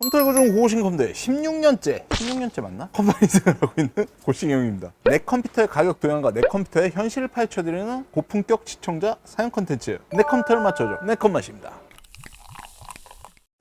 컴퓨터 고정 고고싱 컴퓨터의 16년째 16년째 맞나? 컴파니생을 하고 있는 고싱형입니다. 내 컴퓨터의 가격 도양과 내 컴퓨터의 현실을 파헤쳐드리는 고품격 시청자 사용 콘텐츠. 내 컴퓨터를 맞춰줘. 내 컴맛입니다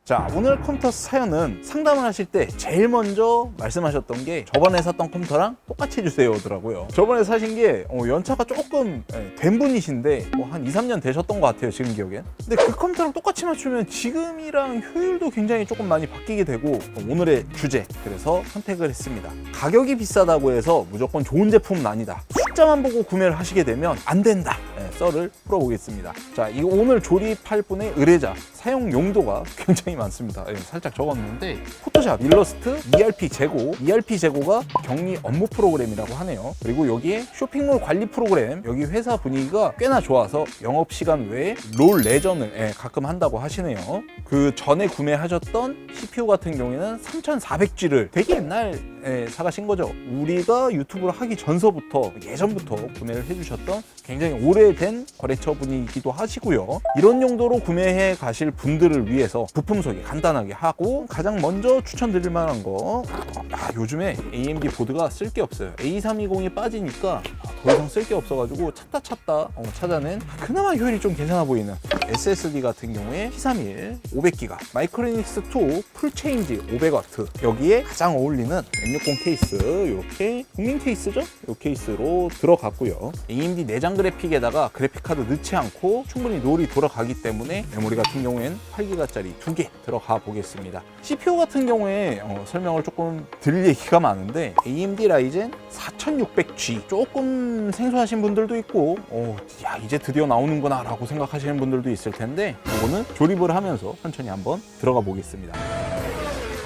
자 오늘 컴퓨터 사연은 상담을 하실 때 제일 먼저 말씀하셨던 게 저번에 샀던 컴퓨터랑 똑같이 해주세요 더라고요. 저번에 사신 게 어, 연차가 조금 예, 된 분이신데 뭐 한 2, 3년 되셨던 것 같아요 지금 기억엔. 근데 그 컴퓨터랑 똑같이 맞추면 지금이랑 효율도 굉장히 조금 많이 바뀌게 되고 어, 오늘의 주제. 그래서 선택을 했습니다. 가격이 비싸다고 해서 무조건 좋은 제품은 아니다. 숫자만 보고 구매를 하시게 되면 안 된다. 예, 썰을 풀어보겠습니다 자 이거 오늘 조립할 분의 의뢰자 사용 용도가 굉장히 많습니다. 예, 살짝 적었는데 포토샵, 일러스트, ERP 재고, ERP 재고가 격리 업무 프로그램이라고 하네요. 그리고 여기에 쇼핑몰 관리 프로그램, 여기 회사 분위기가 꽤나 좋아서 영업 시간 외에 롤 레전을 예, 가끔 한다고 하시네요. 그 전에 구매하셨던 CPU 같은 경우에는 3400G를 되게 옛날에 사가신 거죠. 우리가 유튜브를 하기 전서부터 예전부터 구매를 해주셨던 굉장히 오래 된 거래처 분이기도 하시고요. 이런 용도로 구매해 가실 분들을 위해서 부품 소개 간단하게 하고 가장 먼저 추천드릴 만한 거 아, 요즘에 AMD 보드가 쓸 게 없어요. A320이 빠지니까 더 이상 쓸 게 없어가지고 찾다 찾다 어, 찾아낸 그나마 효율이 좀 괜찮아 보이는 SSD 같은 경우에 P31 500기가 마이크로닉스 2 풀체인지 500W 여기에 가장 어울리는 M60 케이스 이렇게 국민 케이스죠? 이 케이스로 들어갔고요. AMD 내장 그래픽에다가 그래픽 카드 넣지 않고 충분히 롤이 돌아가기 때문에 메모리 같은 경우엔 8기가짜리 두개 들어가 보겠습니다. CPU 같은 경우에 어, 설명을 조금 드릴 얘기가 많은데 AMD 라이젠 4600G 조금 생소하신 분들도 있고 어, 야 이제 드디어 나오는구나 라고 생각하시는 분들도 있을 텐데 이거는 조립을 하면서 천천히 한번 들어가 보겠습니다.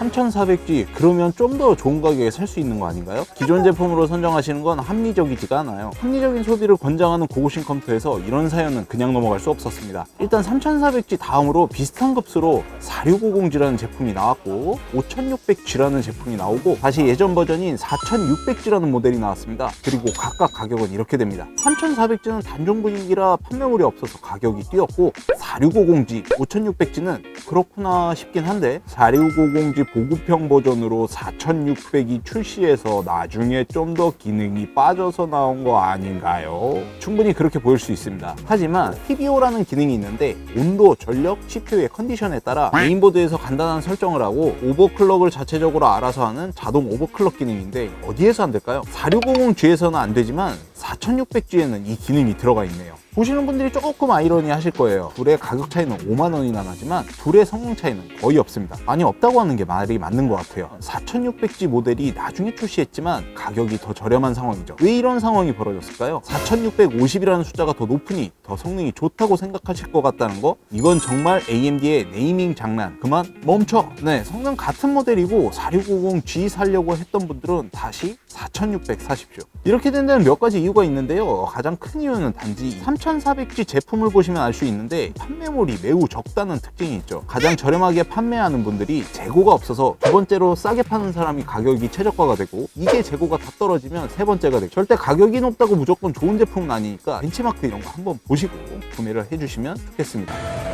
3400G 그러면 좀 더 좋은 가격에 살 수 있는 거 아닌가요? 기존 제품으로 선정하시는 건 합리적이지가 않아요. 합리적인 소비를 권장하는 고고싱 컴퓨터에서 이런 사연은 그냥 넘어갈 수 없었습니다. 일단 3400G 다음으로 비슷한 값으로 4650G라는 제품이 나왔고 5600G라는 제품이 나오고 다시 예전 버전인 4600G라는 모델이 나왔습니다. 그리고 각각 가격은 이렇게 됩니다. 3400G는 단종 분위기라 판매물이 없어서 가격이 뛰었고 4650G, 5600G는 그렇구나 싶긴 한데 4650G 보급형 버전으로 4600이 출시해서 나중에 좀 더 기능이 빠져서 나온 거 아닌가요? 충분히 그렇게 보일 수 있습니다. 하지만 TBO라는 기능이 있는데 온도, 전력, CPU의 컨디션에 따라 메인보드에서 간단한 설정을 하고 오버클럭을 자체적으로 알아서 하는 자동 오버클럭 기능인데 어디에서 안 될까요? 4650G에서는 안 되지만 4600G에는 이 기능이 들어가 있네요. 보시는 분들이 조금 아이러니 하실 거예요. 둘의 가격 차이는 5만 원이나 나지만 둘의 성능 차이는 거의 없습니다. 많이 없다고 하는 게 말이 맞는 것 같아요. 4600G 모델이 나중에 출시했지만 가격이 더 저렴한 상황이죠. 왜 이런 상황이 벌어졌을까요? 4650이라는 숫자가 더 높으니 더 성능이 좋다고 생각하실 것 같다는 거? 이건 정말 AMD의 네이밍 장난. 그만 멈춰. 네, 성능 같은 모델이고 4650G 살려고 했던 분들은 다시 4600 사십시오. 이렇게 된 데는 몇 가지 이유가 있는데요. 가장 큰 이유는 단지 3400G 제품을 보시면 알 수 있는데 판매물이 매우 적다는 특징이 있죠. 가장 저렴하게 판매하는 분들이 재고가 없어서 두 번째로 싸게 파는 사람이 가격이 최저가가 되고 이게 재고가 다 떨어지면 세 번째가 되고 절대 가격이 높다고 무조건 좋은 제품은 아니니까 벤치마크 이런 거 한번 보시고 구매를 해주시면 좋겠습니다.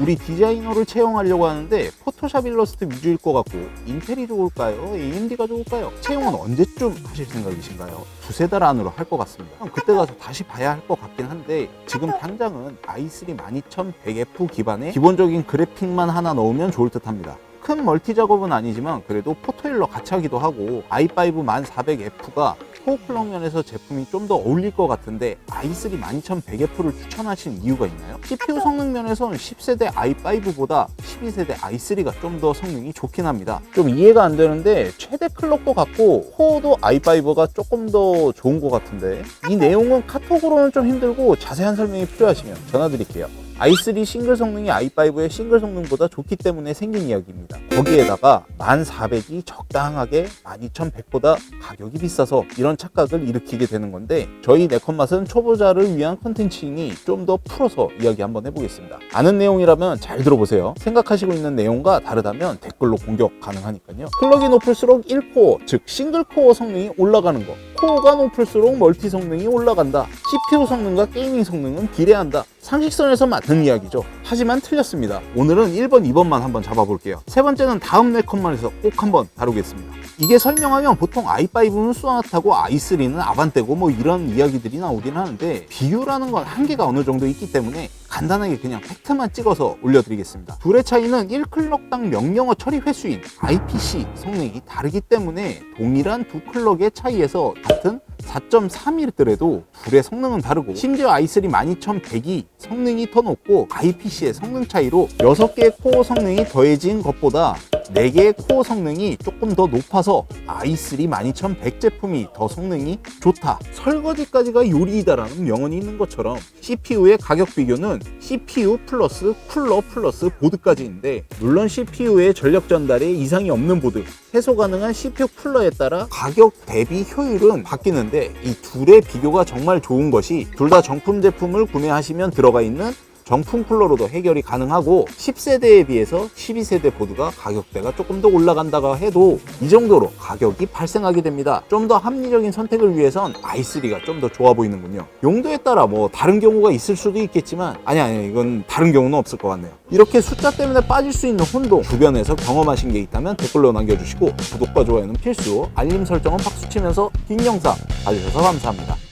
우리 디자이너를 채용하려고 하는데 포토샵 일러스트 위주일 것 같고 인텔이 좋을까요? AMD가 좋을까요? 채용은 언제쯤 하실 생각이신가요? 두세 달 안으로 할 것 같습니다. 그럼 그때 가서 다시 봐야 할 것 같긴 한데 지금 당장은 i3 12100F 기반의 기본적인 그래픽만 하나 넣으면 좋을 듯 합니다. 큰 멀티 작업은 아니지만 그래도 포토일러 같이 하기도 하고 i5 14100F가 호흡클럭 면에서 제품이 좀 더 어울릴 것 같은데 i3 12100F를 추천하신 이유가 있나요? CPU 성능 면에서는 10세대 i5보다 12세대 i3가 좀 더 성능이 좋긴 합니다. 좀 이해가 안 되는데 최대 클럭도 같고 코어도 i5가 조금 더 좋은 것 같은데 이 내용은 카톡으로는 좀 힘들고 자세한 설명이 필요하시면 전화 드릴게요. I3 싱글 성능이 i5의 싱글 성능보다 좋기 때문에 생긴 이야기입니다. 거기에다가 1400이 적당하게 12100보다 가격이 비싸서 이런 착각을 일으키게 되는 건데 저희 네컨맛은 초보자를 위한 컨텐츠이니 좀 더 풀어서 이야기 한번 해보겠습니다. 아는 내용이라면 잘 들어보세요. 생각하시고 있는 내용과 다르다면 댓글로 공격 가능하니까요. 클럭이 높을수록 1코어, 즉 싱글 코어 성능이 올라가는 거 코어가 높을수록 멀티 성능이 올라간다. CPU 성능과 게이밍 성능은 비례한다. 상식선에서 맞는 이야기죠. 하지만 틀렸습니다. 오늘은 1번, 2번만 한번 잡아볼게요. 세 번째는 다음 레컨만에서 꼭 한번 다루겠습니다. 이게 설명하면 보통 i5는 소나타고 i3는 아반떼고 뭐 이런 이야기들이 나오긴 하는데 비교라는 건 한계가 어느 정도 있기 때문에 간단하게 그냥 팩트만 찍어서 올려드리겠습니다. 둘의 차이는 1클럭당 명령어 처리 횟수인 IPC 성능이 다르기 때문에 동일한 두 클럭의 차이에서 같은 4.3이더라도 둘의 성능은 다르고 심지어 i3 12100이 성능이 더 높고 IPC의 성능 차이로 6개의 코어 성능이 더해진 것보다 4개의 코어 성능이 조금 더 높아서 i3 12100 제품이 더 성능이 좋다. 설거지까지가 요리이다라는 명언이 있는 것처럼 CPU의 가격 비교는 CPU 플러스 쿨러 플러스 보드까지인데 물론 CPU의 전력 전달에 이상이 없는 보드, 해소 가능한 CPU 쿨러에 따라 가격 대비 효율은 바뀌는데 이 둘의 비교가 정말 좋은 것이 둘 다 정품 제품을 구매하시면 들어가 있는 정품 쿨러로도 해결이 가능하고 10세대에 비해서 12세대 보드가 가격대가 조금 더 올라간다고 해도 이 정도로 가격이 발생하게 됩니다. 좀 더 합리적인 선택을 위해선 i3가 좀 더 좋아 보이는군요. 용도에 따라 뭐 다른 경우가 있을 수도 있겠지만 아니 아니 이건 다른 경우는 없을 것 같네요. 이렇게 숫자 때문에 빠질 수 있는 혼동 주변에서 경험하신 게 있다면 댓글로 남겨주시고 구독과 좋아요는 필수 알림 설정은 박수 치면서 긴 영상 봐주셔서 감사합니다.